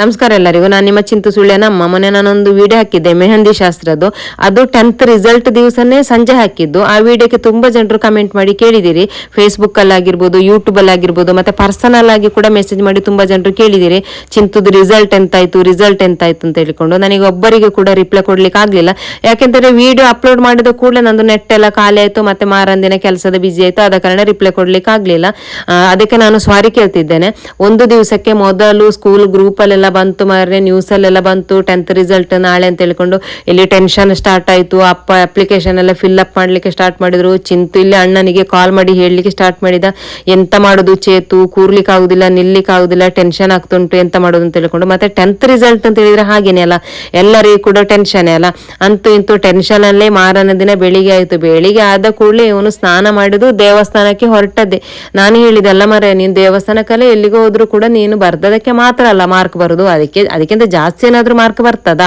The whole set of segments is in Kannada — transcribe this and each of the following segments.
ನಮಸ್ಕಾರ ಎಲ್ಲರಿಗೂ. ನಾನು ನಿಮ್ಮ ಚಿಂತು ಸುಳ್ಳೆನಮ್ಮ ಮೊನ್ನೆ ನಾನೊಂದು ವಿಡಿಯೋ ಹಾಕಿದ್ದೆ, ಮೆಹಂದಿ ಶಾಸ್ತ್ರದ್ದು. ಅದು ಟೆಂತ್ ರಿಸಲ್ಟ್ ದಿವಸನೇ ಸಂಜೆ ಹಾಕಿದ್ದು. ಆ ವಿಡಿಯೋಕ್ಕೆ ತುಂಬಾ ಜನರು ಕಮೆಂಟ್ ಮಾಡಿ ಕೇಳಿದಿರಿ. ಅಲ್ಲಿ ಆಗಿರ್ಬೋದು ಮತ್ತೆ ಪರ್ಸನಲ್ ಆಗಿ ಕೂಡ ಮೆಸೇಜ್ ಮಾಡಿ ತುಂಬಾ ಜನರು ಕೇಳಿದಿರಿ. ಚಿಂತದ ರಿಸಲ್ಟ್ ಎಂತಾಯ್ತು ರಿಸಲ್ಟ್ ಎಂತಾಯ್ತು ಅಂತ ಹೇಳಿಕೊಂಡು. ನನಗೆ ಒಬ್ಬರಿಗೆ ಕೂಡ ರಿಪ್ಲೈ ಕೊಡ್ಲಿಕ್ಕೆ ಆಗ್ಲಿಲ್ಲ. ಯಾಕೆಂದ್ರೆ ವಿಡಿಯೋ ಅಪ್ಲೋಡ್ ಮಾಡಿದ ಕೂಡಲೇ ನಂದು ನೆಟ್ ಎಲ್ಲ ಖಾಲಿ ಆಯ್ತು, ಮತ್ತೆ ಮಾರಂದಿನ ಕೆಲಸದ ಬಿಸಿ ಆಯ್ತು. ಆದ ಕಾರಣ ರಿಪ್ಲೈ ಕೊಡ್ಲಿಕ್ಕೆ ಆಗ್ಲಿಲ್ಲ. ಅದಕ್ಕೆ ನಾನು ಸಾರಿ ಕೇಳ್ತಿದ್ದೇನೆ. ಒಂದು ದಿವಸಕ್ಕೆ ಮೊದಲು ಸ್ಕೂಲ್ ಗ್ರೂಪ್ ಅಲ್ಲೆಲ್ಲ ಬಂತು ಮಾರ್ರೆ ನ್ಯೂಸ್ ಅಲ್ಲೆಲ್ಲ ಬಂತು. ಟೆಂತ್ ರಿಸಲ್ಟ್ ನಾಳೆ ಅಂತ ಹೇಳ್ಕೊಂಡು ಇಲ್ಲಿ ಟೆನ್ಷನ್ ಸ್ಟಾರ್ಟ್ ಆಯ್ತು. ಅಪ್ಪ ಅಪ್ಲಿಕೇಶನ್ ಎಲ್ಲ ಫಿಲ್ ಅಪ್ ಮಾಡ್ಲಿಕ್ಕೆ ಸ್ಟಾರ್ಟ್ ಮಾಡಿದ್ರು. ಚಿಂತು ಇಲ್ಲಿ ಅಣ್ಣನಿಗೆ ಕಾಲ್ ಮಾಡಿ ಹೇಳಲಿಕ್ಕೆ ಸ್ಟಾರ್ಟ್ ಮಾಡಿದ. ಎಂತ ಮಾಡೋದು ಚೇತು? ಕೂರ್ಲಿಕ್ಕೆ ಆಗುದಿಲ್ಲ, ನಿಲ್ಲಿಕ್ಕೆ ಆಗುದಿಲ್ಲ ಟೆನ್ಷನ್ ಆಗ್ತುಂಟು ಎಂತ ಮಾಡೋದು ಅಂತ ಹೇಳ್ಕೊಂಡು ಮತ್ತೆ ಟೆಂತ್ ರಿಸಲ್ಟ್ ಅಂತ ಹೇಳಿದ್ರೆ ಹಾಗೇನೆ ಅಲ್ಲ? ಎಲ್ಲರಿಗೂ ಕೂಡ ಟೆನ್ಷನ್ ಅಲ್ಲ? ಅಂತೂ ಇಂತೂ ಟೆನ್ಷನ್ ಅಲ್ಲೇ ಮಾರನ ದಿನ ಬೆಳಿಗ್ಗೆ ಆಯ್ತು. ಬೆಳಿಗ್ಗೆ ಆದ ಕೂಡಲೇ ಇವನು ಸ್ನಾನ ಮಾಡಿದು ದೇವಸ್ಥಾನಕ್ಕೆ ಹೊರಟದ್ದೆ. ನಾನು ಹೇಳಿದೆ, ಅಲ್ಲ ಮರ ನೀನು ದೇವಸ್ಥಾನಕ್ಕಲ್ಲೇ ಎಲ್ಲಿಗೆ ಹೋದ್ರು ಕೂಡ ನೀನು ಬರ್ದದಕ್ಕೆ ಮಾತ್ರ ಅಲ್ಲ ಮಾರ್ಕ್ ಬರುದು. ಅದಕ್ಕೆ, ಅದಕ್ಕಿಂತ ಜಾಸ್ತಿ ಏನಾದರೂ ಮಾರ್ಕ್ ಬರ್ತದ?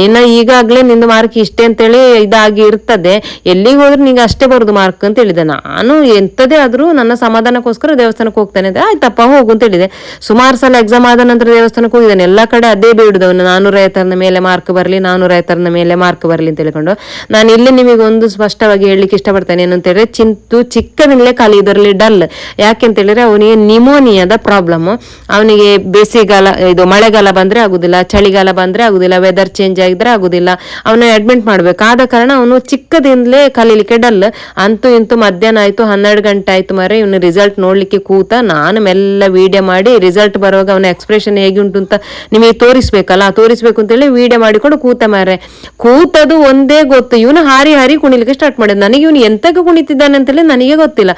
ನಿನ್ನ ಈಗಾಗ್ಲೇ ನಿಂದು ಮಾರ್ಕ್ ಇಷ್ಟೇ ಅಂತೇಳಿ ಇದಾಗಿ ಇರ್ತದೆ. ಎಲ್ಲಿಗೆ ಹೋದ್ರೆ ನಿಂಗೆ ಅಷ್ಟೇ ಬರುದು ಮಾರ್ಕ್ ಅಂತ ಹೇಳಿದೆ. ನಾನು ಎಂತದೇ ಆದರೂ ನನ್ನ ಸಮಾಧಾನಕ್ಕೋಸ್ಕರ ದೇವಸ್ಥಾನಕ್ಕೆ ಹೋಗ್ತಾನೆ ಅಂತ ಆಯ್ತಪ್ಪ, ಹೋಗು ಅಂತ ಹೇಳಿದೆ. ಸುಮಾರು ಸಲ ಎಕ್ಸಾಮ್ ಆದ ನಂತರ ದೇವಸ್ಥಾನಕ್ಕೆ ಹೋಗಿದ್ದಾನೆ. ಎಲ್ಲ ಕಡೆ ಅದೇ ಬೇಡುದವನು ನಾನೂರ ಐವತ್ತರನ ಮೇಲೆ ಮಾರ್ಕ್ ಬರಲಿ ನಾನೂರ ಐವತ್ತರನ ಮೇಲೆ ಮಾರ್ಕ್ ಬರಲಿ ಅಂತ ಹೇಳ್ಕೊಂಡು. ನಾನು ಇಲ್ಲಿ ನಿಮಗೆ ಒಂದು ಸ್ಪಷ್ಟವಾಗಿ ಹೇಳಲಿಕ್ಕೆ ಇಷ್ಟಪಡ್ತೇನೆ ಏನು ಅಂತ ಹೇಳಿದ್ರೆ ಚಿಂತು ಚಿಕ್ಕದಿಂದಲೇ ಖಾಲಿ ಇದರಲ್ಲಿ ಡಲ್. ಯಾಕೆ ಅಂತ ಹೇಳಿದ್ರೆ, ಅವನಿಗೆ ನಿಮೋನಿಯಾದ ಪ್ರಾಬ್ಲಮ್ ಅವನಿಗೆ ಬೇಸಿಗೆಗಾಲ, ಇದು ಮಳೆಗಾಲ ಬಂದ್ರೆ ಆಗುದಿಲ್ಲ, ಚಳಿಗಾಲ ಬಂದ್ರೆ ಆಗುದಿಲ್ಲ ವೆದರ್ ಚೇಂಜ್ ಆಗಿದ್ರೆ ಆಗುದಿಲ್ಲ. ಅವನ ಅಡ್ಮಿಟ್ ಮಾಡ್ಬೇಕು. ಆದ ಕಾರಣ ಅವನು ಚಿಕ್ಕದಿಂದಲೇ ಕಲೀಲಿಕ್ಕೆ ಡಲ್ ಅಂತೂ ಇಂತೂ ಮಧ್ಯಾಹ್ನ ಆಯ್ತು, ಹನ್ನೆರಡು ಗಂಟೆ ಆಯ್ತು ಮರೆ ಇವನು ರಿಸಲ್ಟ್ ನೋಡ್ಲಿಕ್ಕೆ ಕೂತ ನಾನು ಮೆಲ್ಲ ವಿಡಿಯೋ ಮಾಡಿ ರಿಸಲ್ಟ್ ಬರುವಾಗ ಅವನ ಎಕ್ಸ್ಪ್ರೆಷನ್ ಹೇಗೆ ಉಂಟು ಅಂತ ನಿಮಗೆ ತೋರಿಸ್ಬೇಕಲ್ಲ? ತೋರಿಸ್ಬೇಕು ಅಂತೇಳಿ ವಿಡಿಯೋ ಮಾಡಿಕೊಂಡು ಕೂತ ಮಾರೆ ಕೂತದು ಒಂದೇ ಗೊತ್ತು. ಇವನು ಹಾರಿ ಹಾರಿ ಕುಣಿಲಿಕ್ಕೆ ಸ್ಟಾರ್ಟ್ ಮಾಡಿದ. ನನಗೆ ಇವನು ಎಂತಕ್ಕೆ ಕುಣಿತಿದ್ದಾನೆ ಅಂತೇಳಿ ನನಗೆ ಗೊತ್ತಿಲ್ಲ.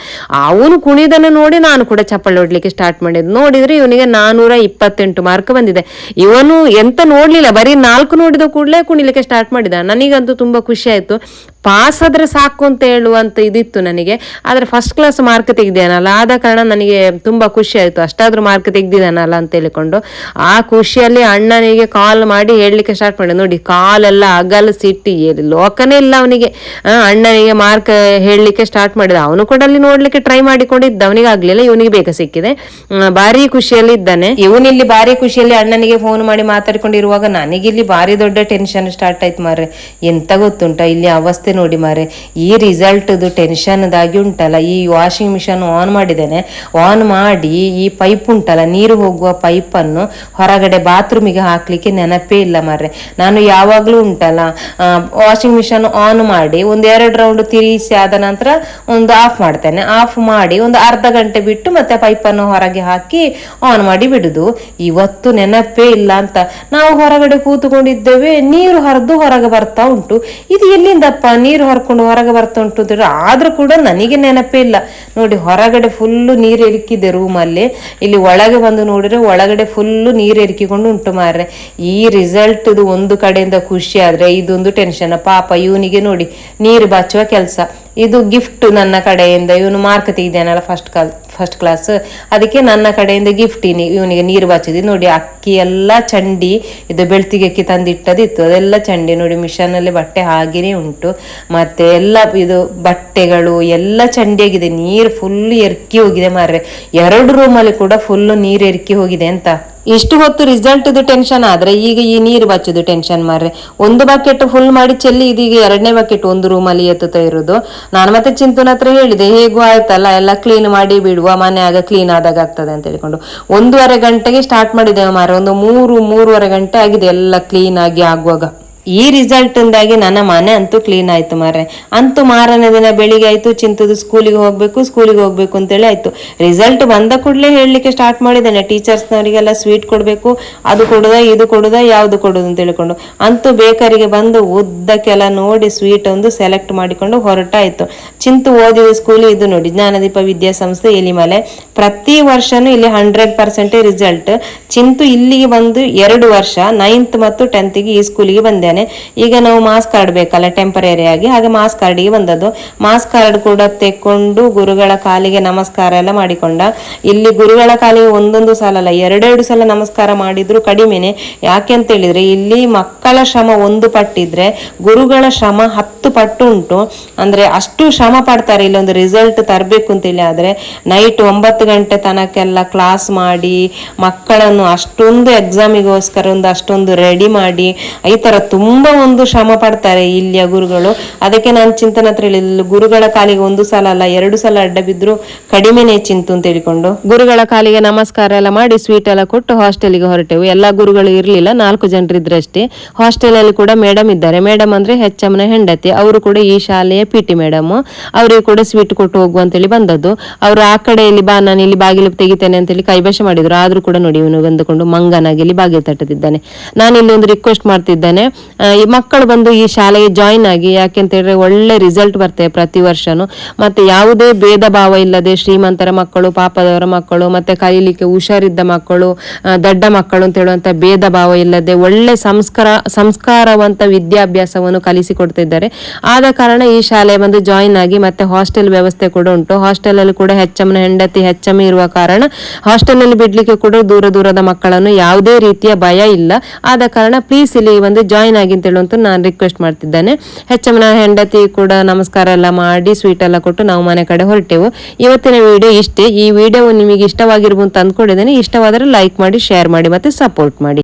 ಅವನು ಕುಣಿದನ್ನು ನೋಡಿ ನಾನು ಕೂಡ ಚಪ್ಪಲ್ ಹೊಡ್ಲಿಕ್ಕೆ ಸ್ಟಾರ್ಟ್ ಮಾಡಿದ್ದು ನೋಡಿದ್ರೆ ಇವನಿಗೆ ನಾನೂರ ಇಪ್ಪತ್ತೆಂಟು ಮಾರ್ಕ್ ಬಂದಿದೆ. ಇವನು ಎಂತ ನೋಡ್ಲಿಲ್ಲ, ಬರೀ ನಾಲ್ಕು ನೋಡಿದ ಕೂಡಲೇ ಕುಣಿಲಿಕ್ಕೆ ಸ್ಟಾರ್ಟ್ ಮಾಡಿದ. ನನಗಂತೂ ತುಂಬಾ ಖುಷಿ ಆಯ್ತು. ಪಾಸ್ ಆದರೆ ಸಾಕು ಅಂತ ಹೇಳುವಂತ ಇದಿತ್ತು ನನಗೆ. ಆದ್ರೆ ಫಸ್ಟ್ ಕ್ಲಾಸ್ ಮಾರ್ಕ್ ತೆಗ್ದಿದ್ದಾನಲ್ಲ ಆದ ಕಾರಣ ನನಗೆ ತುಂಬಾ ಖುಷಿ ಆಯ್ತು. ಅಷ್ಟಾದರೂ ಮಾರ್ಕ್ ತೆಗ್ದಿದ್ದಾನಲ್ಲ ಅಂತ ಹೇಳಿಕೊಂಡು. ಆ ಖುಷಿಯಲ್ಲಿ ಅಣ್ಣನಿಗೆ ಕಾಲ್ ಮಾಡಿ ಹೇಳಲಿಕ್ಕೆ ಸ್ಟಾರ್ಟ್ ಮಾಡಿ ನೋಡಿ, ಕಾಲೆಲ್ಲ ಅಗಲ ಸಿಟ್ಟಿ ಲೋಕನೇ ಇಲ್ಲ ಅವನಿಗೆ. ಅಣ್ಣನಿಗೆ ಮಾರ್ಕ್ ಹೇಳಲಿಕ್ಕೆ ಸ್ಟಾರ್ಟ್ ಮಾಡಿದ. ಅವನು ಕೂಡ ಅಲ್ಲಿ ನೋಡ್ಲಿಕ್ಕೆ ಟ್ರೈ ಮಾಡಿಕೊಂಡಿದ್ದ. ಅವನಿಗೆ ಆಗ್ಲಿಲ್ಲ, ಇವನಿಗೆ ಬೇಗ ಸಿಕ್ಕಿದೆ. ಭಾರಿ ಖುಷಿಯಲ್ಲಿ ಇದ್ದಾನೆ. ಇವನಿಲ್ಲಿ ಭಾರಿ ಖುಷಿಯಲ್ಲಿ ಅಣ್ಣನಿಗೆ ಫೋನ್ ಮಾಡಿ ಮಾತಾಡ್ಕೊಂಡಿರುವಾಗ ನನಗಿಲ್ಲಿ ಭಾರಿ ದೊಡ್ಡ ಟೆನ್ಷನ್ ಸ್ಟಾರ್ಟ್ ಆಯ್ತು ಮಾರ್ರೆ. ಎಂತ ಗೊತ್ತುಂಟ, ಇಲ್ಲಿ ಅವಸ್ಥೆ ನೋಡಿ ಮಾರೆ, ಈ ರಿಸಲ್ಟ್ದು ಟೆನ್ಷನ್ ದಾಗಿ ಉಂಟಲ್ಲ, ಈ ವಾಷಿಂಗ್ ಮಿಷನ್ ಆನ್ ಮಾಡಿದ್ದೇನೆ. ಆನ್ ಮಾಡಿ ಈ ಪೈಪ್ ಉಂಟಲ್ಲ, ನೀರು ಹೋಗುವ ಪೈಪ್ ಅನ್ನು ಹೊರಗಡೆ ಬಾತ್ರೂಮಿಗೆ ಹಾಕ್ಲಿಕ್ಕೆ ನೆನಪೇ ಇಲ್ಲ ಮಾರ್ರೆ ನಾನು ಯಾವಾಗ್ಲೂ ಉಂಟಲ್ಲ ವಾಷಿಂಗ್ ಮಿಷನ್ ಆನ್ ಮಾಡಿ ಒಂದ್ ಎರಡು ರೌಂಡ್ ತಿರುಗಿಸಿ ಆದ ನಂತರ ಒಂದು ಆಫ್ ಮಾಡ್ತೇನೆ. ಆಫ್ ಮಾಡಿ ಒಂದು ಅರ್ಧ ಗಂಟೆ ಬಿಟ್ಟು ಮತ್ತೆ ಪೈಪ್ ಅನ್ನು ಹೊರಗೆ ಹಾಕಿ ಆನ್ ಮಾಡಿ ಬಿಡುದು. ಇವತ್ತು ನೆನಪೇ ಇಲ್ಲ ಅಂತ. ನಾವು ಹೊರಗಡೆ ಕೂತುಕೊಂಡಿದ್ದೇವೆ, ನೀರು ಹರಿದು ಹೊರಗೆ ಬರ್ತಾ ಉಂಟು. ಇದು ಎಲ್ಲಿಂದಪ್ಪ? ನೀರು ಹರ್ಕೊಂಡು ಹೊರಗೆ ಬರ್ತಾ ಆದ್ರೂ ಕೂಡ ನನಗೆ ನೆನಪೇ ಇಲ್ಲ. ನೋಡಿ, ಹೊರಗಡೆ ಫುಲ್ಲು ನೀರು ಎರಿಕಿದೆ ರೂಮಲ್ಲಿ ಇಲ್ಲಿ ಒಳಗೆ ಬಂದು ನೋಡಿದ್ರೆ ಒಳಗಡೆ ಫುಲ್ಲು ನೀರು ಎರಿಕಿಕೊಂಡು ಉಂಟು ಮಾರ್ರೆ. ಈ ರಿಸಲ್ಟ್ ಇದು ಒಂದು ಕಡೆಯಿಂದ ಖುಷಿ ಆದರೆ ಇದೊಂದು ಟೆನ್ಷನ್ ಪಾಪ, ಇವನಿಗೆ ನೋಡಿ, ನೀರು ಬಾಚುವ ಕೆಲಸ. ಇದು ಗಿಫ್ಟ್ ನನ್ನ ಕಡೆಯಿಂದ. ಇವನು ಮಾರ್ಕ್ ತೆಗಿದಾನಲ್ಲ ಫಸ್ಟ್ ಕಾಲ್ ಫಸ್ಟ್ ಕ್ಲಾಸ್ ಅದಕ್ಕೆ ನನ್ನ ಕಡೆಯಿಂದ ಗಿಫ್ಟ್ ಇವನಿಗೆ ನೀರು ಬಾಚಿದೆ. ನೋಡಿ, ಅಕ್ಕಿ ಎಲ್ಲ ಚಂಡಿ, ಇದು ಬೆಳ್ತಿಗೆ ಅಕ್ಕಿ ತಂದಿಟ್ಟದಿತ್ತು. ಅದೆಲ್ಲ ಚಂಡಿ. ನೋಡಿ ಮಿಷನ್ ಅಲ್ಲಿ ಬಟ್ಟೆ ಹಾಗೇನೆ ಉಂಟು. ಮತ್ತೆ ಎಲ್ಲ ಇದು ಬಟ್ಟೆಗಳು ಎಲ್ಲ ಚಂಡಿಯಾಗಿದೆ, ನೀರು ಫುಲ್ ಎರ್ಕಿ ಹೋಗಿದೆ ಮಾರ್ರೆ. ಎರಡು ರೂಮಲ್ಲಿ ಕೂಡ ಫುಲ್ ನೀರು ಎರ್ಕಿ ಹೋಗಿದೆ ಅಂತ. ಇಷ್ಟು ಹೊತ್ತು ರಿಸಲ್ಟ್ ಟೆನ್ಷನ್ ಆದ್ರೆ ಈಗ ಈ ನೀರು ಬಚ್ಚದು ಟೆನ್ಷನ್ ಮಾರ್ರೆ. ಒಂದು ಬಕೆಟ್ ಫುಲ್ ಮಾಡಿ ಚೆಲ್ಲಿ ಇದೀಗ ಎರಡನೇ ಬಕೆಟ್ ಒಂದು ರೂಮಲ್ಲಿ ಎತ್ತುತ್ತಾ ಇರೋದು. ನಾನು ಮತ್ತೆ ಚಿಂತನ ಹತ್ರ ಹೇಳಿದೆ, ಹೇಗೂ ಆಯ್ತಲ್ಲ, ಎಲ್ಲ ಕ್ಲೀನ್ ಮಾಡಿ ಬಿಡುವ, ಮನೆ ಆಗ ಕ್ಲೀನ್ ಆದಾಗ ಆಗ್ತದೆ ಅಂತ ಹೇಳ್ಕೊಂಡು. ಒಂದೂವರೆ ಗಂಟೆಗೆ ಸ್ಟಾರ್ಟ್ ಮಾಡಿದ್ದೇವೆ ಮಾರ್ರೆ, ಒಂದು ಮೂರು, ಮೂರುವರೆ ಗಂಟೆ ಆಗಿದೆ, ಎಲ್ಲ ಕ್ಲೀನ್ ಆಗಿ ಆಗುವಾಗ. ಈ ರಿಸಲ್ಟಿಂದಾಗಿ ನನ್ನ ಮನೆ ಅಂತೂ ಕ್ಲೀನ್ ಆಯ್ತು ಮಾರ್ರೆ. ಅಂತೂ ಮಾರನೇ ದಿನ ಬೆಳಿಗ್ಗೆ ಆಯ್ತು, ಚಿಂತದ ಸ್ಕೂಲಿಗೆ ಹೋಗಬೇಕು ಸ್ಕೂಲಿಗೆ ಹೋಗಬೇಕು ಅಂತೇಳಿ ಆಯ್ತು. ರಿಸಲ್ಟ್ ಬಂದ ಕೂಡಲೇ ಹೇಳಲಿಕ್ಕೆ ಸ್ಟಾರ್ಟ್ ಮಾಡಿದ್ದೇನೆ. ಟೀಚರ್ಸ್ನವರಿಗೆಲ್ಲ ಸ್ವೀಟ್ ಕೊಡಬೇಕು, ಅದು ಕೊಡುದ, ಇದು ಕೊಡುದ, ಯಾವುದು ಕೊಡೋದು ಅಂತ ಹೇಳಿಕೊಂಡು ಅಂತೂ ಬೇಕರಿಗೆ ಬಂದು ಉದ್ದಕ್ಕೆಲ್ಲ ನೋಡಿ ಸ್ವೀಟ್ ಒಂದು ಸೆಲೆಕ್ಟ್ ಮಾಡಿಕೊಂಡು ಹೊರಟಾಯಿತು. ಚಿಂತು ಓದಿದ ಸ್ಕೂಲ್ ಇದು ನೋಡಿ. ಜ್ಞಾನದೀಪ ವಿದ್ಯಾಸಂಸ್ಥೆ ಎಲಿಮಲೆ. ಪ್ರತಿ ವರ್ಷನೂ ಇಲ್ಲಿ ಹಂಡ್ರೆಡ್ ಪರ್ಸೆಂಟ್ ರಿಸಲ್ಟ್ ಚಿಂತು ಇಲ್ಲಿಗೆ ಬಂದು ಎರಡು ವರ್ಷ ನೈನ್ತ್ ಮತ್ತು ಟೆಂತ್ಗೆ ಈ ಸ್ಕೂಲಿಗೆ ಬಂದೇನೆ. ಈಗ ನಾವು ಮಾಸ್ ಕಾರ್ಡ್ ಬೇಕಲ್ಲ ಟೆಂಪರರಿ ಆಗಿ, ಹಾಗೆ ಮಾಸ್ ಕಾರ್ಡಿಗೆ ಬಂದದ್ದು. ಮಾಸ್ ಕಾರ್ಡ್ ಕೂಡ ತೆಕ್ಕೊಂಡು ಗುರುಗಳ ಕಾಲಿಗೆ ನಮಸ್ಕಾರ ಎಲ್ಲ ಮಾಡಿಕೊಂಡ. ಇಲ್ಲಿ ಗುರುಗಳ ಕಾಲಿಗೆ ಒಂದೊಂದು ಸಲ ಅಲ್ಲ ಎರಡೆರಡು ಸಲ ನಮಸ್ಕಾರ ಮಾಡಿದ್ರು ಕಡಿಮೆನೆ. ಯಾಕೆ ಅಂತ ಹೇಳಿದ್ರೆ, ಇಲ್ಲಿ ಮಕ್ಕಳ ಶ್ರಮ ಒಂದು ಪಟ್ಟಿದ್ರೆ, ಗುರುಗಳ ಶ್ರಮ ಹತ್ತು ಪಟ್ಟು ಉಂಟು. ಅಂದ್ರೆ ಅಷ್ಟು ಶ್ರಮ ಪಡ್ತಾರೆ, ಇಲ್ಲೊಂದು ರಿಸಲ್ಟ್ ತರಬೇಕು ಅಂತೇಳಿ ಆದ್ರೆ ನೈಟ್ ಒಂಬತ್ತು ಗಂಟೆ ತನಕೆಲ್ಲ ಕ್ಲಾಸ್ ಮಾಡಿ, ಮಕ್ಕಳನ್ನು ಅಷ್ಟೊಂದು ಎಕ್ಸಾಮಿಗೋಸ್ಕರ ಒಂದು ಅಷ್ಟೊಂದು ರೆಡಿ ಮಾಡಿ, ಈ ಥರ ತುಂಬಾ ಒಂದು ಶ್ರಮ ಪಡ್ತಾರೆ ಇಲ್ಲಿಯ ಗುರುಗಳು. ಅದಕ್ಕೆ ನಾನು ಚಿಂತನೆ ಹತ್ರ ಹೇಳಿಲ್ಲ ಗುರುಗಳ ಕಾಲಿಗೆ ಒಂದು ಸಲ ಅಲ್ಲ, ಎರಡು ಸಲ ಅಡ್ಡ ಬಿದ್ರು ಕಡಿಮೆನೇ ಚಿಂತು ಅಂತ ಹೇಳಿಕೊಂಡು. ಗುರುಗಳ ಕಾಲಿಗೆ ನಮಸ್ಕಾರ ಎಲ್ಲ ಮಾಡಿ ಸ್ವೀಟ್ ಎಲ್ಲ ಕೊಟ್ಟು ಹಾಸ್ಟೆಲ್ಗೆ ಹೊರಟೆವು. ಎಲ್ಲ ಗುರುಗಳು ಇರಲಿಲ್ಲ, ನಾಲ್ಕು ಜನರಿದ್ರಷ್ಟೇ ಹಾಸ್ಟೆಲ್ ಅಲ್ಲಿ ಕೂಡ ಮೇಡಮ್ ಇದ್ದಾರೆ. ಮೇಡಮ್ ಅಂದ್ರೆ ಹೆಚ್ಚಮ್ಮನ ಹೆಂಡತಿ, ಅವರು ಕೂಡ ಈ ಶಾಲೆಯ ಪಿ ಟಿ ಮೇಡಮ್ ಅವರಿಗೆ ಕೂಡ ಸ್ವೀಟ್ ಕೊಟ್ಟು ಹೋಗು ಅಂತೇಳಿ ಬಂದದ್ದು. ಅವರು ಆ ಕಡೆಯಲ್ಲಿ ಬಾ ಇಲ್ಲಿ ಬಾಗಿಲು ತೆಗಿತೇನೆ ಅಂತೇಳಿ ಕೈಭಾಷೆ ಮಾಡಿದ್ರು. ಆದ್ರೂ ಕೂಡ ನೋಡಿ ಇವನು ಬಂದುಕೊಂಡು ಮಂಗನಾಗಿ ಇಲ್ಲಿ ಬಾಗಿಲು ತಟ್ಟುತ್ತಿದ್ದಾನೆ ನಾನು ಇಲ್ಲಿ ಒಂದು ರಿಕ್ವೆಸ್ಟ್ ಮಾಡ್ತಿದ್ದೇನೆ. ಈ ಮಕ್ಕಳು ಬಂದು ಈ ಶಾಲೆಗೆ ಜಾಯಿನ್ ಆಗಿ ಯಾಕೆ ಅಂತ ಹೇಳಿದ್ರೆ ಒಳ್ಳೆ ರಿಸಲ್ಟ್ ಬರ್ತದೆ ಪ್ರತಿ ವರ್ಷನೂ. ಮತ್ತೆ ಯಾವುದೇ ಭೇದ ಭಾವ ಇಲ್ಲದೆ ಶ್ರೀಮಂತರ ಮಕ್ಕಳು, ಪಾಪದವರ ಮಕ್ಕಳು, ಮತ್ತೆ ಕಲೀಲಿಕ್ಕೆ ಹುಷಾರಿದ್ದ ಮಕ್ಕಳು ದೊಡ್ಡ ಮಕ್ಕಳು ಅಂತ ಹೇಳುವಂತ ಭೇದ ಭಾವ ಇಲ್ಲದೆ ಒಳ್ಳೆ ಸಂಸ್ಕಾರ, ಸಂಸ್ಕಾರವಂತ ವಿದ್ಯಾಭ್ಯಾಸವನ್ನು ಕಲಿಸಿಕೊಡ್ತಿದ್ದಾರೆ. ಆದ ಕಾರಣ ಈ ಶಾಲೆ ಬಂದು ಜಾಯಿನ್ ಆಗಿ ಮತ್ತೆ ಹಾಸ್ಟೆಲ್ ವ್ಯವಸ್ಥೆ ಕೂಡ ಉಂಟು. ಹಾಸ್ಟೆಲ್ ಅಲ್ಲಿ ಕೂಡ ಹೆಚ್ಚಮ್ಮನ ಹೆಂಡತಿ ಇರುವ ಕಾರಣ ಹಾಸ್ಟೆಲ್ನಲ್ಲಿ ಬಿಡ್ಲಿಕ್ಕೆ ಕೂಡ ದೂರ ದೂರದ ಮಕ್ಕಳನ್ನು ಯಾವುದೇ ರೀತಿಯ ಭಯ ಇಲ್ಲ. ಆದ ಕಾರಣ ಪ್ಲೀಸ್ ಇಲ್ಲಿ ಒಂದು ಜಾಯಿನ್ ಆಗಿ ಅಂತ ಹೇಳುವಂತ ನಾನು ರಿಕ್ವೆಸ್ಟ್ ಮಾಡ್ತಿದ್ದೇನೆ. ಹೆಚ್ಚಮ್ಮನ ಹೆಂಡತಿ ಕೂಡ ನಮಸ್ಕಾರ ಎಲ್ಲ ಮಾಡಿ ಸ್ವೀಟ್ ಎಲ್ಲ ಕೊಟ್ಟು ನಾವು ಮನೆ ಕಡೆ ಹೊರಟೆವು. ಇವತ್ತಿನ ವಿಡಿಯೋ ಇಷ್ಟೇ. ಈ ವಿಡಿಯೋ ನಿಮಗೆ ಇಷ್ಟವಾಗಿರ್ಬೋದು ಅಂದ್ಕೊಂಡಿದ್ದೇನೆ. ಇಷ್ಟವಾದರೆ ಲೈಕ್ ಮಾಡಿ ಶೇರ್ ಮಾಡಿ ಮತ್ತೆ ಸಪೋರ್ಟ್ ಮಾಡಿ.